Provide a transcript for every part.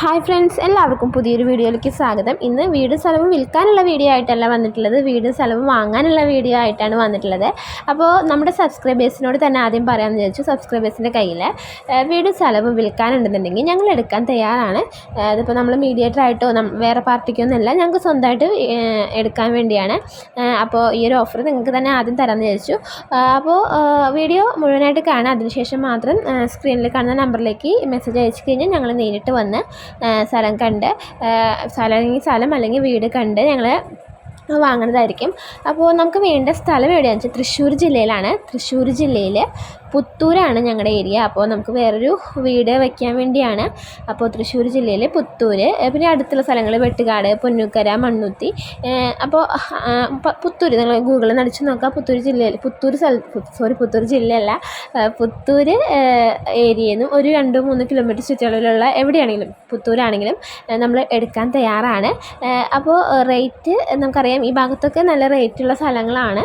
Hi friends എല്ലാവർക്കും പുതിയൊരു വീഡിയോയിലേക്ക് സ്വാഗതം. ഇന്ന് വീട് സ്ഥലവും വിൽക്കാനുള്ള വീഡിയോ ആയിട്ടല്ല വന്നിട്ടുള്ളത്. വീട് സ്ഥലവും വാങ്ങാനുള്ള വീഡിയോ ആയിട്ടാണ് വന്നിട്ടുള്ളത്. അപ്പോൾ നമ്മുടെ സബ്സ്ക്രൈബേഴ്സിനോട് തന്നെ ആദ്യം പറയാമെന്ന് ചോദിച്ചു സബ്സ്ക്രൈബേഴ്സിന്റെ കയ്യിൽ വീട് സ്ഥലവും വിൽക്കാനുണ്ടെന്നുണ്ടെങ്കിൽ ഞങ്ങൾ എടുക്കാൻ തയ്യാറാണ്. അതിപ്പോൾ നമ്മൾ മീഡിയേറ്റർ ആയിട്ടോ വേറെ പാർട്ടിക്കോ ഒന്നുമല്ല ഞങ്ങൾക്ക് സ്വന്തമായിട്ട് എടുക്കാൻ വേണ്ടിയാണ്. അപ്പോൾ ഈ ഒരു ഓഫർ നിങ്ങൾക്ക് തന്നെ ആദ്യം തരാമെന്ന് ചോദിച്ചു അപ്പോൾ വീഡിയോ മുഴുവനായിട്ട് കാണാം അതിനുശേഷം മാത്രം സ്ക്രീനിൽ കാണുന്ന നമ്പറിലേക്ക് മെസ്സേജ് അയച്ചു കഴിഞ്ഞാൽ ഞങ്ങൾ നേരിട്ട് വന്ന് സ്ഥലം കണ്ട് സ്ഥലം അല്ലെങ്കിൽ സ്ഥലം അല്ലെങ്കിൽ വീട് കണ്ട് ഞങ്ങൾ വാങ്ങുന്നതായിരിക്കും. അപ്പോൾ നമുക്ക് വേണ്ട സ്ഥലം എവിടെയാണെന്ന് വെച്ചാൽ തൃശ്ശൂർ ജില്ലയിലാണ്. തൃശ്ശൂർ ജില്ലയിൽ പുത്തൂരാണ് ഞങ്ങളുടെ ഏരിയ. അപ്പോൾ നമുക്ക് വേറൊരു വീട് വയ്ക്കാൻ വേണ്ടിയാണ്. അപ്പോൾ തൃശ്ശൂർ ജില്ലയിൽ പുത്തൂർ പിന്നെ അടുത്തുള്ള സ്ഥലങ്ങൾ വെട്ടുകാട് പൊന്നൂക്കര മണ്ണുത്തി അപ്പോൾ പുത്തൂർ നിങ്ങൾ ഗൂഗിളിൽ നടിച്ച് നോക്കുക പുത്തൂർ ജില്ലയിൽ പുത്തൂർ സോറി പുത്തൂർ ജില്ലയല്ല പുത്തൂർ ഏരിയയിൽ നിന്നും ഒരു രണ്ട് മൂന്ന് കിലോമീറ്റർ ചുറ്റളവിലുള്ള എവിടെയാണെങ്കിലും പുത്തൂരാണെങ്കിലും നമ്മൾ എടുക്കാൻ തയ്യാറാണ്. അപ്പോൾ റേറ്റ് നമുക്കറിയാം ഈ ഭാഗത്തൊക്കെ നല്ല റേറ്റുള്ള സ്ഥലങ്ങളാണ്.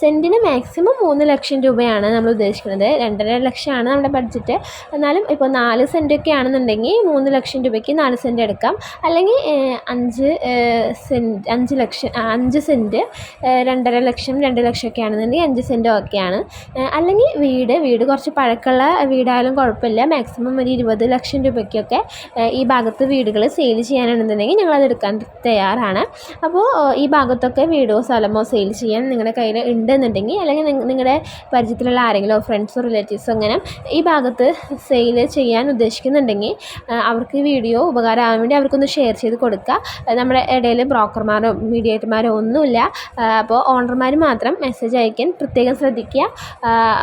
സെന്റിന് മാക്സിമം മൂന്ന് ലക്ഷം രൂപയാണ് നമ്മൾ ഉദ്ദേശിക്കുന്നത്. വരുന്നത്. രണ്ടര ലക്ഷമാണ് നമ്മുടെ ബഡ്ജറ്റ്. എന്നാലും ഇപ്പോൾ നാല് സെന്റൊക്കെ ആണെന്നുണ്ടെങ്കിൽ മൂന്ന് ലക്ഷം രൂപയ്ക്ക് നാല് സെന്റ് എടുക്കാം. അല്ലെങ്കിൽ അഞ്ച് സെന്റ് അഞ്ച് ലക്ഷം അഞ്ച് സെന്റ് രണ്ടര ലക്ഷം രണ്ട് ലക്ഷമൊക്കെ ആണെന്നുണ്ടെങ്കിൽ അഞ്ച് സെന്റും ഒക്കെയാണ്. അല്ലെങ്കിൽ വീട് വീട് കുറച്ച് പഴക്കമുള്ള വീടായാലും കുഴപ്പമില്ല. മാക്സിമം ഒരു ഇരുപത് ലക്ഷം രൂപയ്ക്കൊക്കെ ഈ ഭാഗത്ത് വീടുകൾ സെയിൽ ചെയ്യാനാണെന്നുണ്ടെങ്കിൽ ഞങ്ങളത് എടുക്കാൻ തയ്യാറാണ്. അപ്പോൾ ഈ ഭാഗത്തൊക്കെ വീടോ സ്ഥലമോ സെയിൽ ചെയ്യാൻ നിങ്ങളുടെ കയ്യിൽ ഉണ്ടെന്നുണ്ടെങ്കിൽ അല്ലെങ്കിൽ നിങ്ങളുടെ പരിചയത്തിലുള്ള ആരെങ്കിലും ഫ്രണ്ട്സ് ഫ്രണ്ട്സോ റിലേറ്റീവ്സോ അങ്ങനെ ഈ ഭാഗത്ത് സെയിൽ ചെയ്യാൻ ഉദ്ദേശിക്കുന്നുണ്ടെങ്കിൽ അവർക്ക് വീഡിയോ ഉപകാരമാകാൻ വേണ്ടി അവർക്കൊന്ന് ഷെയർ ചെയ്ത് കൊടുക്കുക. നമ്മുടെ ഇടയിൽ ബ്രോക്കർമാരോ മീഡിയേറ്റർമാരോ ഒന്നുമില്ല. അപ്പോൾ ഓണർമാർ മാത്രം മെസ്സേജ് അയക്കാൻ പ്രത്യേകം ശ്രദ്ധിക്കുക.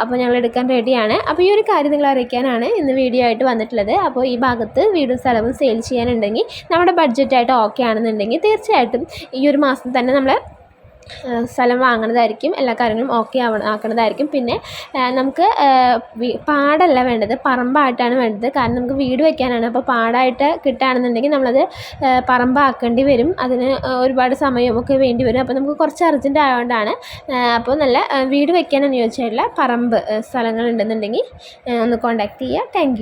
അപ്പോൾ ഞങ്ങൾ എടുക്കാൻ റെഡിയാണ് അപ്പോൾ ഈ ഒരു കാര്യം നിങ്ങൾ അറിയിക്കാനാണ് ഇന്ന് വീഡിയോ ആയിട്ട് വന്നിട്ടുള്ളത്. അപ്പോൾ ഈ ഭാഗത്ത് വീടും സ്ഥലവും സെയിൽ ചെയ്യാനുണ്ടെങ്കിൽ നമ്മുടെ ബഡ്ജറ്റായിട്ട് ഓക്കെ ആണെന്നുണ്ടെങ്കിൽ തീർച്ചയായിട്ടും ഈ ഒരു മാസം തന്നെ നമ്മൾ സ്ഥലം വാങ്ങണതായിരിക്കും എല്ലാ കാര്യങ്ങളും ഓക്കെ ആവണ ആക്കണതായിരിക്കും. പിന്നെ നമുക്ക് പാടല്ല വേണ്ടത് പറമ്പായിട്ടാണ് വേണ്ടത്. കാരണം നമുക്ക് വീട് വയ്ക്കാനാണ് അപ്പോൾ പാടായിട്ട് കിട്ടുകയാണെന്നുണ്ടെങ്കിൽ നമ്മളത് പറമ്പാക്കേണ്ടി വരും. അതിന് ഒരുപാട് സമയമൊക്കെ വേണ്ടി വരും. അപ്പോൾ നമുക്ക് കുറച്ച് അർജന്റ് ആയതുകൊണ്ടാണ് അപ്പോൾ നല്ല വീട് വയ്ക്കാൻ അനുയോജ്യമായിട്ടുള്ള പറമ്പ് സ്ഥലങ്ങളുണ്ടെന്നുണ്ടെങ്കിൽ ഒന്ന് കോൺടാക്റ്റ് ചെയ്യുക താങ്ക്